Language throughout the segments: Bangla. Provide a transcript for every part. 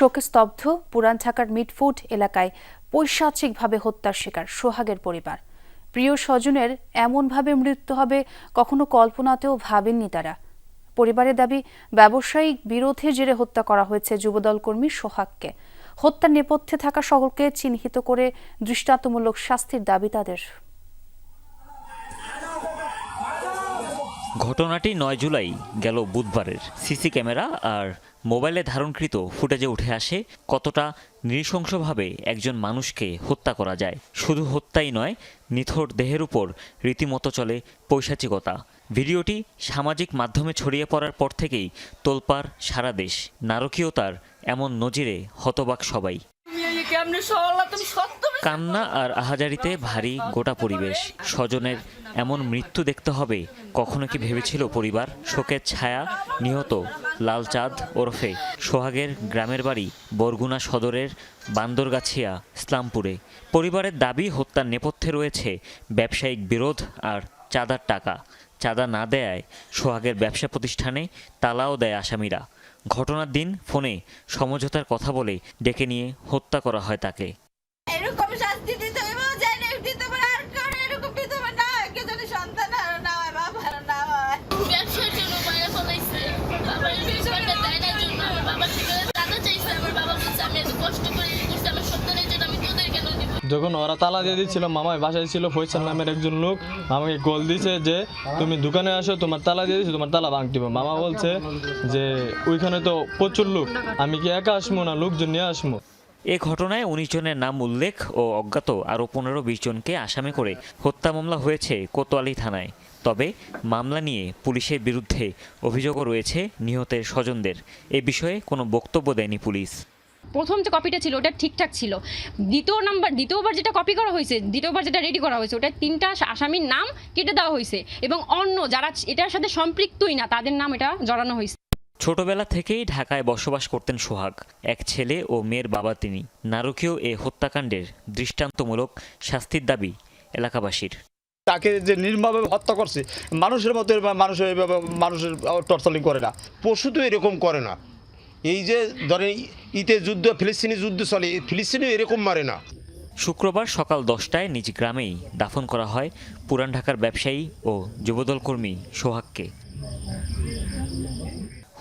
শোকে স্তব্ধ পুরান ঢাকার মিটফুড এলাকায় পৈশাচিকভাবে হত্যার শিকার সোহাগের পরিবার। প্রিয় স্বজনের এমনভাবে মৃত্যু হবে কখনো কল্পনাতেও ভাবেননি তারা। পরিবারের দাবি, ব্যবসায়িক বিরোধের জেরে হত্যা করা হয়েছে যুবদল কর্মী সোহাগকে। হত্যার নেপথ্যে থাকা সকলকে চিহ্নিত করে দৃষ্টান্তমূলক শাস্তির দাবি তাদের। ঘটনাটি নয় জুলাই গেল বুধবারের। সিসি ক্যামেরা আর মোবাইলে ধারণকৃত ফুটেজে উঠে আসে কতটা নৃশংসভাবে একজন মানুষকে হত্যা করা যায়। শুধু হত্যাই নয় নিথর দেহের উপর রীতিমতো চলে পৈশাচিকতা। ভিডিওটি সামাজিক মাধ্যমে ছড়িয়ে পড়ার পর থেকেই তোলপাড় সারা দেশ। নারকীয়তার এমন নজিরে হতবাক সবাই। কান্না আর আহাজারিতে ভারী গোটা পরিবেশ। স্বজনের এমন মৃত্যু দেখতে হবে, কখনো কি ভেবেছিল পরিবার? শোকের ছায়া নিহত লাল চাঁদ ওরফে সোহাগের গ্রামের বাড়ি বরগুনা সদরের বান্দরগাছিয়া, ইসলামপুরে। পরিবারের দাবি, হত্যার নেপথ্যে রয়েছে ব্যবসায়িক বিরোধ আর চাঁদার টাকা। চাঁদা না দেয়ায় সোহাগের ব্যবসা প্রতিষ্ঠানে তালাও দেয় আসামিরা। ঘটনার দিন ফোনে সমঝোতার কথা বলে ডেকে নিয়ে হত্যা করা হয় তাকে। এরকম যখন ওরা তালা দিয়ে দিচ্ছিল, মামাই বাসায় ছিল, ফৈসাল নামের একজন লোক, আমাকে কল দিছে যে, তুমি দোকানে আসো, তোমার তালা দিয়ে দিচ্ছি তোমার তালা ভাঙ দিব মামা বলছে যে, ওইখানে তো প্রচুর লোক, আমি কি একা আসব না? লোকজন নিয়ে আসব? এ ঘটনায় উনিশ জনের নাম উল্লেখ ও অজ্ঞাত, আরও পনেরো বিশ জনকে আসামি করে হত্যা মামলা হয়েছে কোতোয়ালি থানায়। তবে মামলা নিয়ে পুলিশের বিরুদ্ধে অভিযোগও রয়েছে নিহতের স্বজনদের। এ বিষয়ে কোনো বক্তব্য দেয়নি পুলিশ। প্রথম যে কপিটা ছিল ওটা ঠিকঠাক ছিল। দ্বিতীয় নাম্বার দ্বিতীয়বার যেটা কপি করা হয়েছে দ্বিতীয়বার যেটা রেডি করা হয়েছে ওটা তিনটা আসামির নাম কেটে দেওয়া হয়েছে এবং অন্য যারা এটার সাথে সম্পৃক্তই না তাদের নাম এটা জড়ানো হয়েছে। ছোটবেলা থেকেই ঢাকায় বসবাস করতেন সোহাগ। এক ছেলে ও মেয়ের বাবা তিনি। নারকীয় এ হত্যাকাণ্ডের দৃষ্টান্তমূলক শাস্তির দাবি এলাকাবাসীর। তাকে যে নির্মমভাবে হত্যা করছে মানুষের মতো মানুষের মানুষের টর্চারিং করে না। পশু তো এরকম করে না। এই যে ধরেন ইতে যুদ্ধ ফিলিস্তিনি যুদ্ধ চলে ফিলিস্তিনি এরকম মারে না। শুক্রবার সকাল দশটায় নিজ গ্রামেই দাফন করা হয় পুরান ঢাকার ব্যবসায়ী ও যুবদল কর্মী সোহাগকে।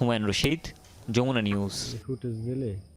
হুমায়ুন রশিদ যমুনা নিউজ।